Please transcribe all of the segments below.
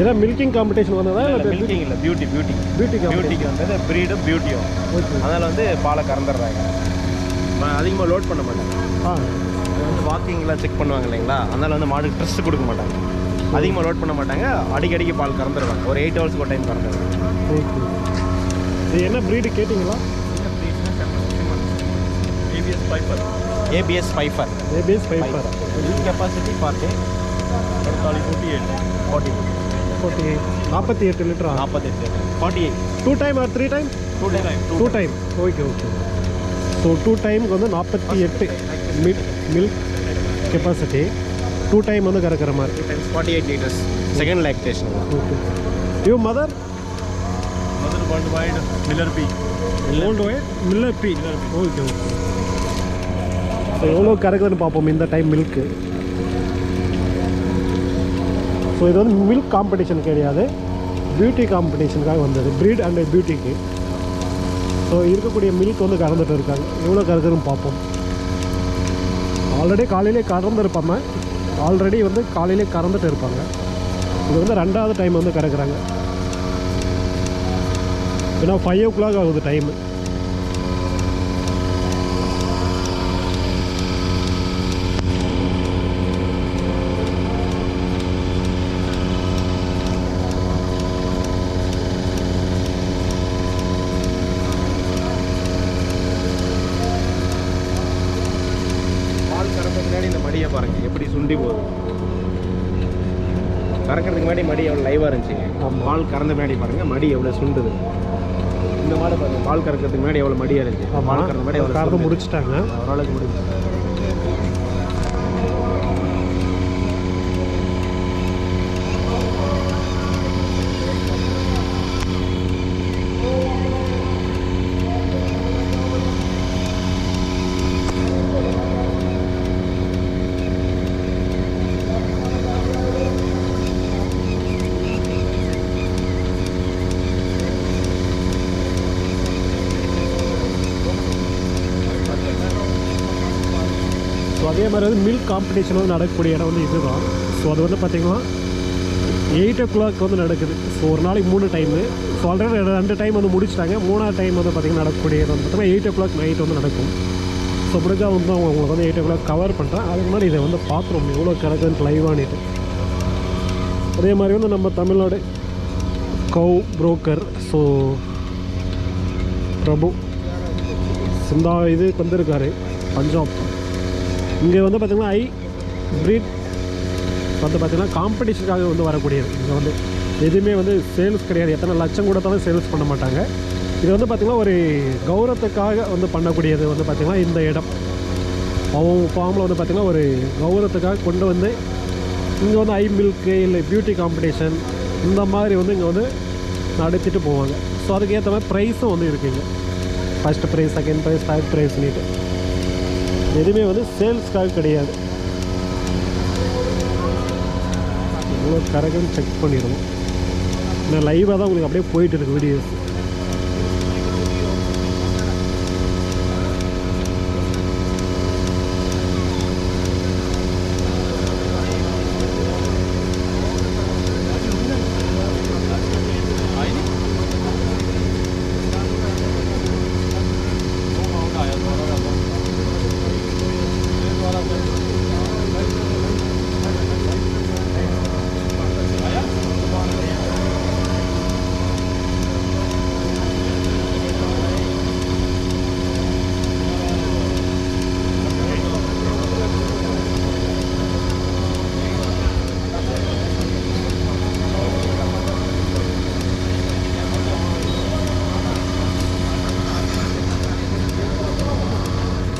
ஏதாவது milking competition வந்ததா இல்லை மில்கிங் இல்லை பியூட்டி பியூட்டி பியூட்டி பியூட்டிக்கு வந்தது ப்ரீடும் பியூட்டியும் ஓகே அதனால் வந்து பாலை கறந்துடுறாங்க. அதிகமாக லோட் பண்ண மாட்டாங்க. வந்து வாக்கிங்கில் செக் பண்ணுவாங்க இல்லைங்களா? அதனால் வந்து மாடுக்கு ட்ரெஸ் கொடுக்க மாட்டாங்க. அதிகமாக லோட் பண்ண மாட்டாங்க. அடிக்கடிக்கு பால் கறந்துடுவாங்க. ஒரு எயிட் ஹவர்ஸ்க்கு ஒரு டைம் கறந்துடுவாங்க. ஓகே இது என்ன ப்ரீடு கேட்டிங்களா? ABS Pfeiffer ABS Pfeiffer ABS five capacity forty அறுபத்தாலு forty eight forty forty eight நாற்பத்தி எட்டு லிட்டரா நாற்பத்தெட்டு forty eight two time or three time two time two time okay okay so two டைமுக்கு வந்து நாற்பத்தி எட்டு milk milk capacity two time வந்து கறக்கிற மாதிரி two times forty eight litres second lactation okay you mother mother world wide Miller B old white Miller B okay okay so எவ்வளோ கறக்குதுன்னு பார்ப்போம் இந்த டைம் மில்க்கு ஸோ இது வந்து மில்க் காம்படிஷன் கிடையாது. பியூட்டி காம்படிஷனுக்காக வந்தது. ப்ரீட் அண்ட் பியூட்டிக்கு ஸோ இருக்கக்கூடிய மில்க் வந்து கறந்துட்டு இருக்காங்க எவ்வளோ கறக்குதுன்னு பார்ப்போம். ஆல்ரெடி காலையிலே கறந்துருப்பாங்க ஆல்ரெடி வந்து காலையிலே கறந்துட்டு இருப்பாங்க இது வந்து ரெண்டாவது டைம் வந்து கறக்குறாங்க ஏன்னா ஃபைவ் ஓ கிளாக் ஆகுது டைமு பால் கறக்கிறதுக்கு முன்னாடி இந்த மடியை பாருங்க எப்படி சுண்டி போகுது. கறக்கிறதுக்கு முன்னாடி மடி எவ்வளோ லைவாக இருந்துச்சுங்க. பால் கறந்த முன்னாடி பாருங்க மடி எவ்வளோ சுண்டுது. இந்த மாடு பாருங்க பால் கறக்கிறதுக்கு முன்னாடி எவ்வளோ மடியாக இருந்துச்சு. பால் கறந்த முன்னாடி எவ்வளோ. முடிச்சிட்டாங்க. ஓரளவுக்கு முடிஞ்சு அதே மாதிரி வந்து மில்க் காம்படிஷன் வந்து நடக்கக்கூடிய இடம் வந்து இதுதான். ஸோ அது வந்து பார்த்திங்கன்னா எயிட் ஓ கிளாக் வந்து நடக்குது. ஸோ ஒரு நாளைக்கு மூணு டைமு ஸோ ஆல்ரெடி ரெண்டு டைம் வந்து முடிச்சிட்டாங்க. மூணாவது டைம் வந்து பார்த்திங்கன்னா நடக்கக்கூடிய இடம். பார்த்தீங்கன்னா பார்த்திங்கன்னா எயிட் ஓ கிளாக் நைட் வந்து நடக்கும். ஸோ முடிஞ்சா வந்து அவங்க உங்களுக்கு வந்து எயிட் ஓ கிளாக் கவர் பண்ணுறேன் அதுக்கு முன்னாடி இதை வந்து பார்க்குறோம் எவ்வளோ கிடக்குன்னு லைவானிட்டு அதே மாதிரி வந்து நம்ம தமிழ்நாடு கவு புரோக்கர் ஸோ பிரபு சிந்தா இதுக்கு வந்திருக்காரு பஞ்சாப். இங்கே வந்து பார்த்திங்கன்னா ஐ ப்ரீட் வந்து பார்த்திங்கன்னா காம்படிஷனுக்காக வந்து வரக்கூடியது. இங்கே வந்து எதுவுமே வந்து சேல்ஸ் கிடையாது. எத்தனை லட்சம் கொடுத்தாலும் சேல்ஸ் பண்ண மாட்டாங்க. இது வந்து பார்த்திங்கன்னா ஒரு கௌரவத்துக்காக வந்து பண்ணக்கூடியது வந்து பார்த்திங்கன்னா இந்த இடம். அவங்க ஃபார்மில் வந்து பார்த்திங்கன்னா ஒரு கௌரவத்துக்காக கொண்டு வந்து இங்கே வந்து ஐ மில்க்கு இல்லை பியூட்டி காம்படிஷன் இந்த மாதிரி வந்து இங்கே வந்து நடத்திட்டு போவாங்க. ஸோ அதுக்கேற்ற மாதிரி ப்ரைஸும் வந்து இருக்குங்க first prize second prize third ப்ரைஸ்னுட்டு எதுவுமே வந்து சேல்ஸ்க்காக கிடையாது. இவ்வளோ கரெக்டாக செக் பண்ணிடுவோம் நான் லைவாக தான் உங்களுக்கு அப்படியே போயிட்டு இருக்கு வீடியோஸ்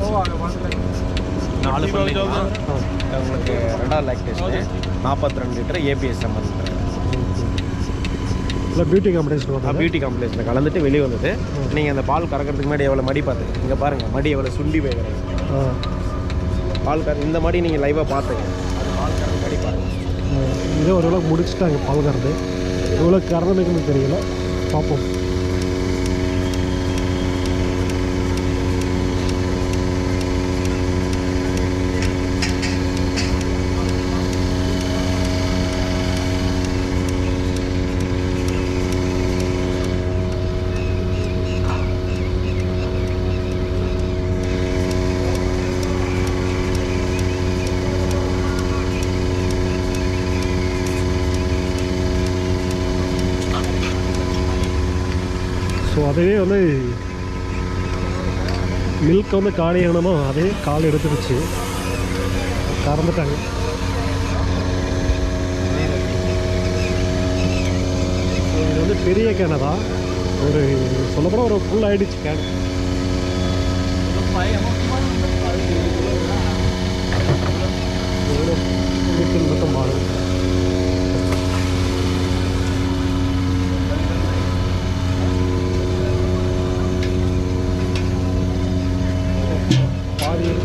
நாலு thousand. உங்களுக்கு ரெண்டாவது லேக் டெஸ்ட் நாற்பத்தி ரெண்டு லிட்டர் ஏபிஎஸ் சம்மந்தம் இல்லை பியூட்டி காம்படிஷன் பியூட்டி காம்ப்ளெக்ஸில் கலந்துட்டு வெளியே வந்துட்டு நீங்கள் அந்த பால் கறக்கிறதுக்கு முன்னாடி எவ்வளோ மடி பார்த்துங்க இங்கே பாருங்கள் மடி எவ்வளோ சுண்டி போய் கிடக்கு ஆ. பால் கற இந்த மடி நீங்கள் லைவாக பார்த்துங்க. அது பால் கறந்து மடி பாருங்கள் இதே ஓரளவுக்கு முடிச்சுட்டாங்க பால் கறந்து. எவ்வளோ கறந்துக்குன்னு தெரியல. பார்ப்போம். ஸோ அதுவே வந்து மில்க் வந்து காலி ஆனமோ அதே கால் எடுத்துருச்சு கறந்துட்டாங்க. இது வந்து பெரிய கேனை ஒரு சொல்லப்போனால் ஒரு ஃபுல் ஆகிடுச்சு கேன் audience.